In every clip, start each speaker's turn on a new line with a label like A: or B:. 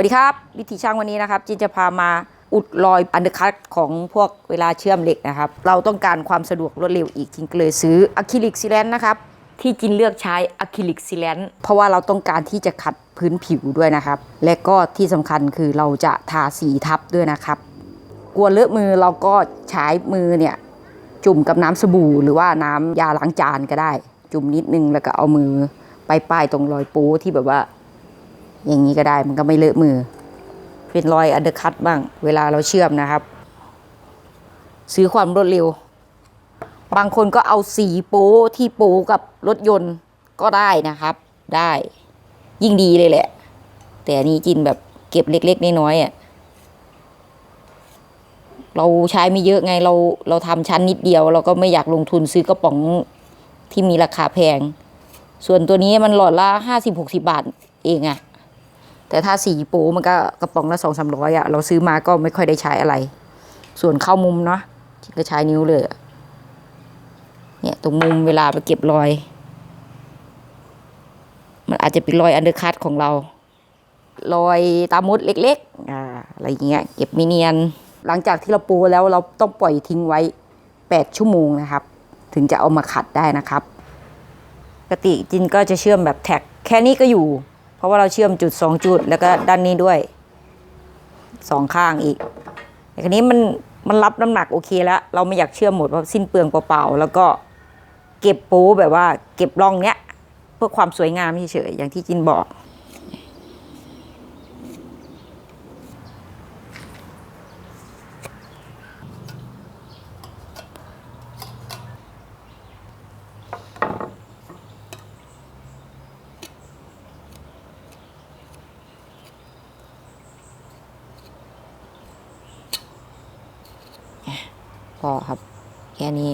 A: วัสดีครับ วิธีช่างวันนี้นะครับจินจะพามาอุดรอยอันเดอร์คัตของพวกเวลาเชื่อมเหล็กนะครับ เราต้องการความสะดวกรวดเร็วอีกจินเลยซื้ออะคริลิกซีแลนนะครับ ที่จินเลือกใช้อะคริลิกซีแลนเพราะว่าเราต้องการที่จะขัดพื้นผิวด้วยนะครับ และก็ที่สำคัญคือเราจะทาสีทับด้วยนะครับ กลัวเลอะมือเราก็ใช้มือเนี่ยจุ่มกับน้ำสบู่ หรือว่าน้ำยาล้างจานก็ได้ จุ่มนิดนึงแล้วก็เอามือไปป้ายตรงรอยปูที่แบบว่า อย่างนี้ก็ได้มันก็ไม่เลอะมือ เป็นรอยอันเดอร์คัตบ้าง เวลาเราเชื่อมนะครับ ซื้อความรวดเร็ว บางคนก็เอาสีโป๊ที่โป๊กับรถยนต์ก็ได้นะครับ ได้ยิ่งดีเลยแหละ แต่อันนี้จินแบบเก็บเล็กๆน้อยๆอะเราใช้ไม่เยอะไงเราเราทำชั้นนิดเดียว เราก็ไม่อยากลงทุนซื้อกระป๋องที่มีราคาแพง ส่วนตัวนี้มันหลอดละห้าสิบหกสิบาทเองอะ แต่ถ้าสีโปมันก็กระป๋องละสองสามร้อยอะเราซื้อมาก็ไม่ค่อยได้ใช้อะไร ส่วนเข้ามุมเนาะก็ใช้นิ้วเลยเนี่ยตรงมุมเวลาไปเก็บรอย มันอาจจะเป็นรอยอันเดอร์คัตของเรารอยตามดเล็กๆอ่าอะไรอย่างเงี้ยเก็บไม่เนียน หลังจากที่เราปูแล้วเราต้องปล่อยทิ้งไว้ 8 ชั่วโมงนะครับ ถึงจะเอามาขัดได้นะครับปกติจินก็จะเชื่อมแบบแท็ก แค่นี้ก็อยู่ เพราะว่าเราเชื่อมจุด 2 จุดแล้วก็ด้านนี้ด้วยสองข้างอีกแต่คราวนี้มันมันรับน้ำหนักโอเคแล้วเราไม่อยากเชื่อมหมดเพราะสิ้นเปลืองเปล่าๆแล้วก็เก็บปูแบบว่าเก็บร่องเนี้ย เพื่อความสวยงามเฉยๆอย่างที่จินบอก พอครับ แค่นี้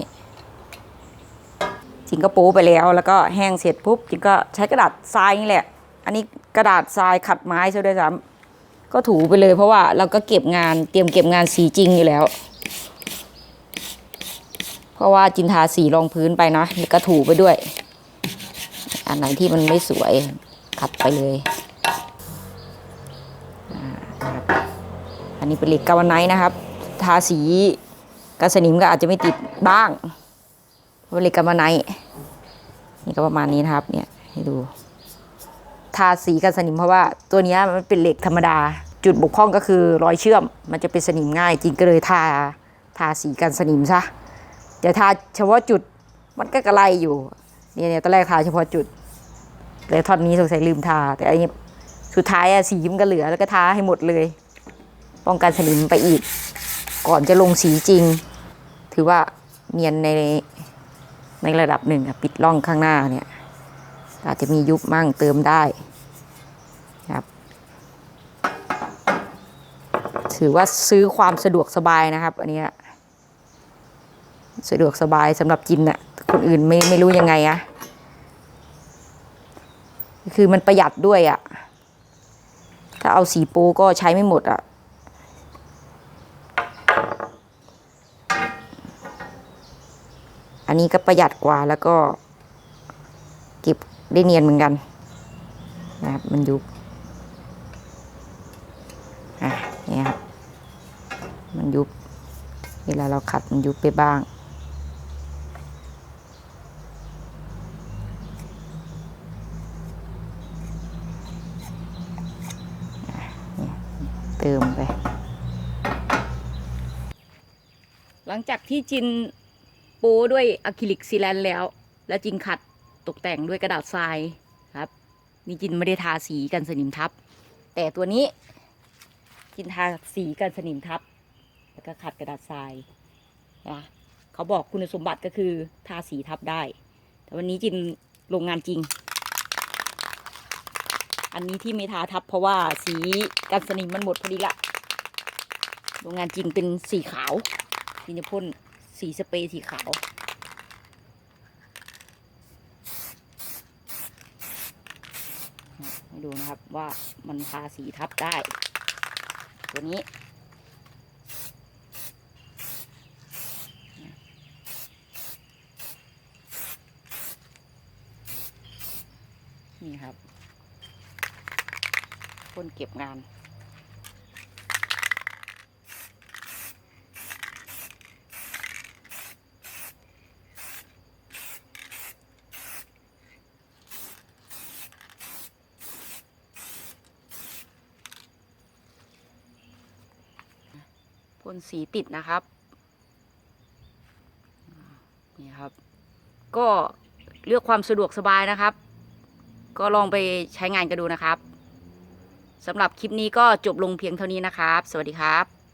A: จิงก็ปูไปแล้ว แล้วก็แห้งเสร็จปุ๊บจิงก็ใช้กระดาษทรายนี่แหละ อันนี้กระดาษทรายขัดไม้ซะด้วยซ้ำก็ถูไปเลยเพราะว่าเราก็เก็บงานเตรียมเก็บงานสีจริงอยู่แล้ว เพราะว่าจินทาสีรองพื้นไปนะแล้วก็ถูไปด้วย อันไหนที่มันไม่สวยขัดไปเลยอ่านะครับอันนี้เป็นเหล็กกาวไนท์นะครับ ทาสี กันสนิมก็อาจจะไม่ติดบ้างเพราะเหล็กกาวไนท์นี่ก็ประมาณนี้นะครับ เนี่ยให้ดู ทาสีกันสนิมเพราะว่าตัวนี้มันเป็นเหล็กธรรมดา จุดบกพร่องก็คือรอยเชื่อม มันจะเป็นสนิมง่าย จริงก็เลยทาทาสีกันสนิมซะแต่ทาเฉพาะจุดมันก็กระไรอยู่เนี่ยเนี่ยตอนแรกทาเฉพาะจุดแต่ท่อนนี้สงสัยลืมทา แต่อันนี้สุดท้ายอะสีมันก็เหลือแล้วก็ทาให้หมดเลย ป้องกันสนิมไปอีก ก่อนจะลงสีจริง ถือว่าเนียนในในระดับหนึ่งปิดร่องข้างหน้าเนี่ย อาจจะมียุบมั่งเติมได้ครับถือว่าซื้อความสะดวกสบายนะครับ อันนี้สะดวกสบายสำหรับจินอะคนอื่นไม่ไม่รู้ยังไงอะคือมันประหยัดด้วยอะถ้าเอาสีโปก็ใช้ไม่หมดอะ อันนี้ก็ประหยัดกว่าแล้วก็เก็บได้เนียนเหมือนกันนะครับมันยุบอะเนี่ยครับมันยุบ เวลาเราขัดมันยุบไปบ้างเติมไป หลังจากที่จิน ปูด้วยอะคริลิกซีแลนแล้ว แล้วจินขัดตกแต่งด้วยกระดาษทรายครับนี่จินไม่ได้ทาสีกันสนิมทับ แต่ตัวนี้จินทาสีกันสนิมทับ แล้วก็ขัดกระดาษทรายนะเขาบอกคุณสมบัติก็คือทาสีทับได้ แต่วันนี้จินลงงานจริง อันนี้ที่ไม่ทาทับเพราะว่าสีกันสนิมมันหมดพอดีละโรงงานจริงเป็นสีขาวจินจะพ่น สีสเปรย์สีขาวให้ดูนะครับว่ามันทาสีทับได้ ตัวนี้ นี่ครับพ่นเก็บงาน พ่นสีติดนะครับ นี่ครับ ก็เลือกความสะดวกสบายนะครับ ก็ลองไปใช้งานกันดูนะครับสำหรับคลิปนี้ก็จบลงเพียงเท่านี้นะครับ สวัสดีครับ